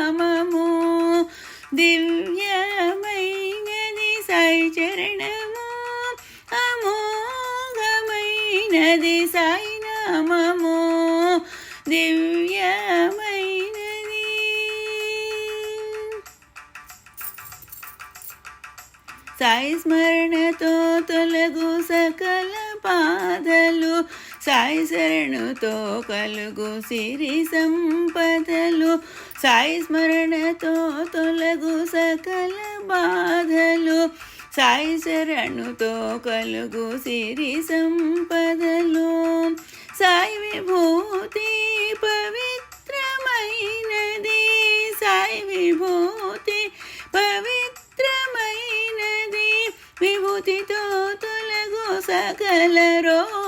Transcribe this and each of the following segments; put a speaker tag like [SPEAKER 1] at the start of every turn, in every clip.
[SPEAKER 1] నామము దివ్యమైనది సాయి చరణము అమోఘమైనది సాయి నామము దివ్యమైనది సాయి స్మరణతో తొలగు సక సాయి శరణుతో కలుగు సిరి సంపదలు. సాయి స్మరణతో తొలగు సకల బాధలు. సాయి శరణుతో కలుగు సిరి సంపదలు. సాయి విభూతి పవిత్రమైనది. సాయి విభూతి పవిత్రమైనది. విభూతితో తొలగు సకల రో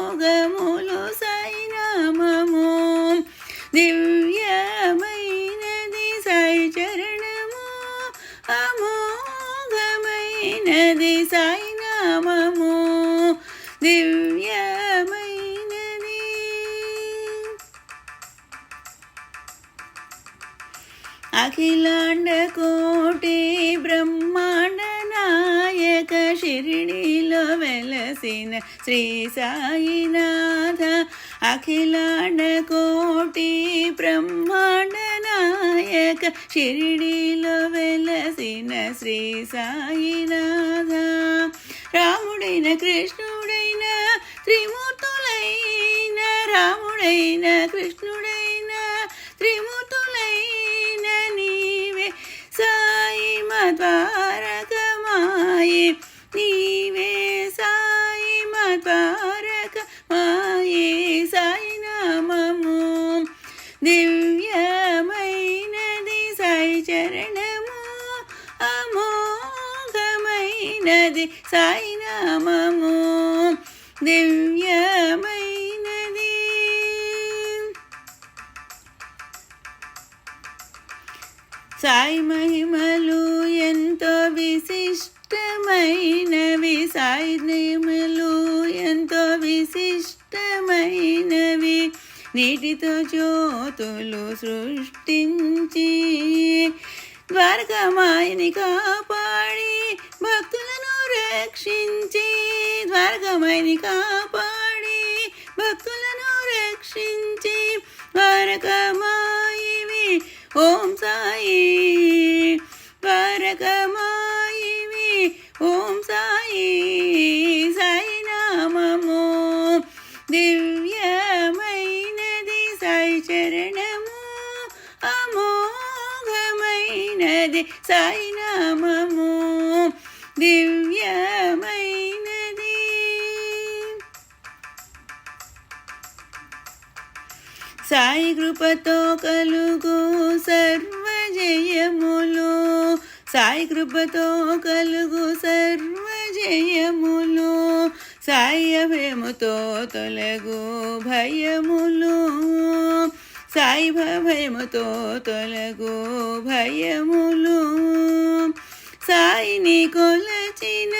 [SPEAKER 1] అఖిలాండ కోటి బ్రహ్మాండ నాయక షిరిడిలో వెలసిన శ్రీ సాయినాథ. అఖిలాండ కోటి బ్రహ్మాండ నాయక షిరిడిలో వెలసిన శ్రీ సాయినాథ. రాముడైన కృష్ణుడైన త్రిమూర్తులైన రాముడైన కృష్ణుడైన త్రిమూర్తులైన పారక మాయే సాయినామము దివ్యమైనది సాయి చరణము. అమోఘమైనది సాయినామము దివ్యమైనది. సాయి మహిమలు ఎంతో విశిష్టమైనవి. సాయి నియమలు నీటితో జ్యోతులు సృష్టించి ద్వారకమాయని కాపాడి భక్తులను రక్షించి ద్వారకమాయని కాపాడి భక్తులను రక్షించి ద్వారకమాయివి. ఓం సాయి. దివ్యమైనది సాయినామము దివ్యమైనది. సాయి కృపతో కలుగు సర్వజయములు. సాయి కృపతో కలుగు సర్వజయములు. సాయి ప్రేమతో తొలగు భయములు. భయముతో తొలగు భయములు. సాయిని కొలచిన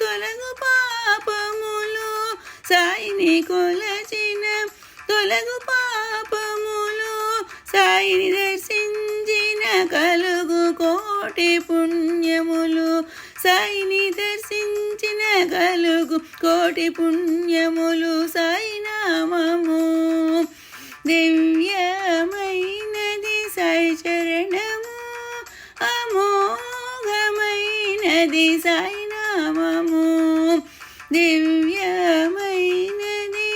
[SPEAKER 1] తొలగు పాపములు. సాయిని కొలచిన తొలగు పాపములు. సాయిని దర్శించిన కలుగు కోటి పుణ్యములు. సాయిని దర్శించిన కలుగు కోటి పుణ్యములు. సాయి దివ్యమైనది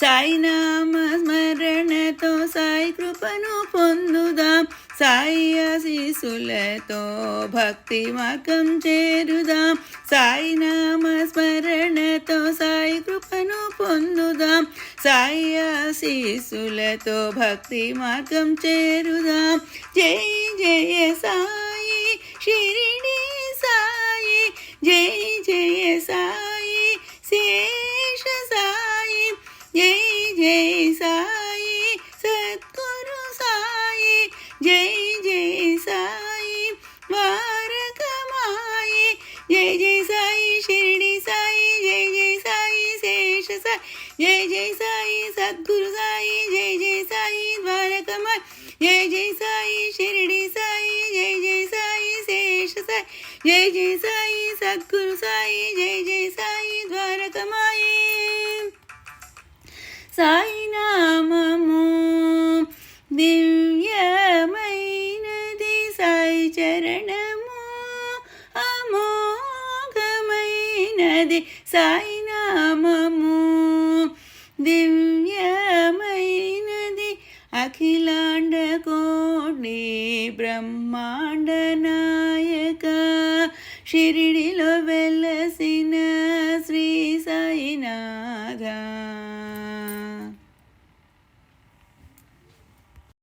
[SPEAKER 1] సాయినామ స్మరణతో సాయి కృపను పొందుదాం సాయి ఆశీసులతో భక్తి మార్గం చేరుదాం సాయి నామ స్మరణతో సాయి కృపను పొందుదాం సాయి ఆశీసులతో భక్తి మార్గం చేరుదాం జై జయ సాయి షిరిడి సాయి జై జయ సాయి శేష సాయి జై జై సాయి సద్గురు సాయి జై జై సాయి వారకమాయి జై జై సాయి షిరిడి సాయి జై జై సాయి శేష సాయి జై జై సాయి సద్గురు సాయి జై జై సాయి ద్వారకమాయి జై జై సాయి షిరిడి జై జై సాయి శేష సాయి జై జై సాయి సద్గురు సాయి జై జై సాయి ద్వారకమాయి. సాయి నామము దివ్యమైనది సాయి చరణము అమోఘమైనది. సాయి నామము దివ్యమైనది అఖిలాండ కోణి బ్రహ్మాండ షిరిడిలో వెలసి